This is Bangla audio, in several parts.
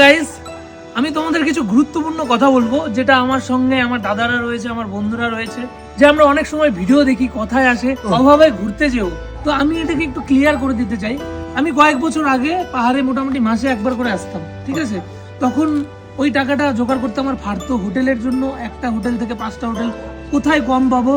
গাইস আমি তোমাদের কিছু গুরুত্বপূর্ণ কথা বলব যেটা আমার সঙ্গে আমার দাদারা রয়েছে আমার বন্ধুরা রয়েছে যে আমরা অনেক সময় ভিডিও দেখি কথায় আসে অভাবে ঘুরতে যেও। তো আমি এটাকে একটু ক্লিয়ার করে দিতে চাই। আমি কয়েক বছর আগে পাহাড়ে মোটামুটি মাসে একবার করে আসতাম ঠিক আছে? তখন ওই টাকাটা জোগাড় করতে আমার ফাড়তো হোটেলের জন্য একটা হোটেল থেকে পাঁচটা হোটেল কোথায় কম পাবো?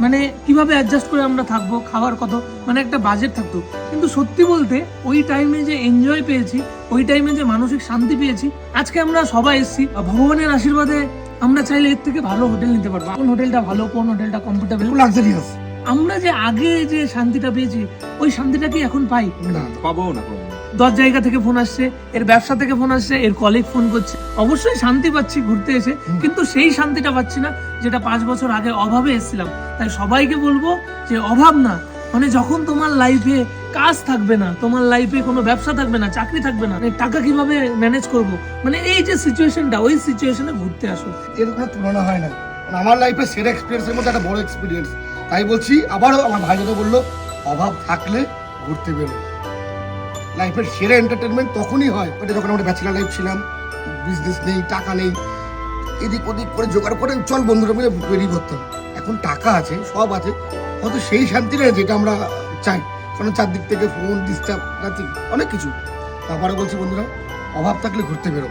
মানে কীভাবে অ্যাডজাস্ট করে আমরা থাকব খাওয়ার কত মানে একটা বাজেট থাকতো। কিন্তু সত্যি বলতে ওই টাইমে যে এনজয় পেয়েছি ওই টাইমে যে মানসিক শান্তি পেয়েছি আজকে আমরা সবাই এসেছি ভগবানের আশীর্বাদে আমরা চাইলে এর থেকে ভালো হোটেল নিতে পারব। কোন হোটেলটা ভালো কোন হোটেলটা কমফোর্টেবল লাক্সারিয়াস আমরা যে আগে যে শান্তিটা পেয়েছি ওই শান্তিটা কি এখন পাই? না। পাবো না পাবো না। দশ জায়গা থেকে ফোন আসছে এর ব্যবসা থেকে ফোন আসছে এর কলিগ ফোন করছে। অবশ্যই শান্তি পাচ্ছি ঘুরতে এসে কিন্তু সেই শান্তিটা পাচ্ছি না যেটা পাঁচ বছর আগে অভাবে এসেছিলাম। তাই সবাইকে বলব যে অভাব না। মানে যখন তোমার লাইফে কাজ থাকবে না তোমার লাইফে কোনো ব্যবসা থাকবে না চাকরি থাকবে না মানে টাকা কীভাবে ম্যানেজ করব? মানে এই যে সিচুয়েশনটা ওই সিচুয়েশনে ঘুরতে আসো। এর কোনো তুলনা হয় না। মানে আমার লাইফে সেরা এক্সপিরিয়েন্সের মধ্যে একটা বড় এক্সপিরিয়েন্স তাই বলছি আবারও আমার ভাই যেটা বলল অভাব থাকলে ঘুরতে বেরো লাইফের সেরা এন্টারটেনমেন্ট তখনই হয়, ওটা যখন আমরা ব্যাচেলার লাইফ ছিলাম বিজনেস নেই, টাকা নেই, এদিক ওদিক করে জোগাড় করে চল বন্ধুরা মিলে বেরিয়ে করতাম এখন টাকা আছে, সব আছে, হয়তো সেই শান্তি নেই যেটা আমরা চাই। কারণ চারদিক থেকে ফোন ডিস্টার্ব নাথিং অনেক কিছু। তারপরে বলছি বন্ধুরা, অভাব থাকলে ঘুরতে বেরো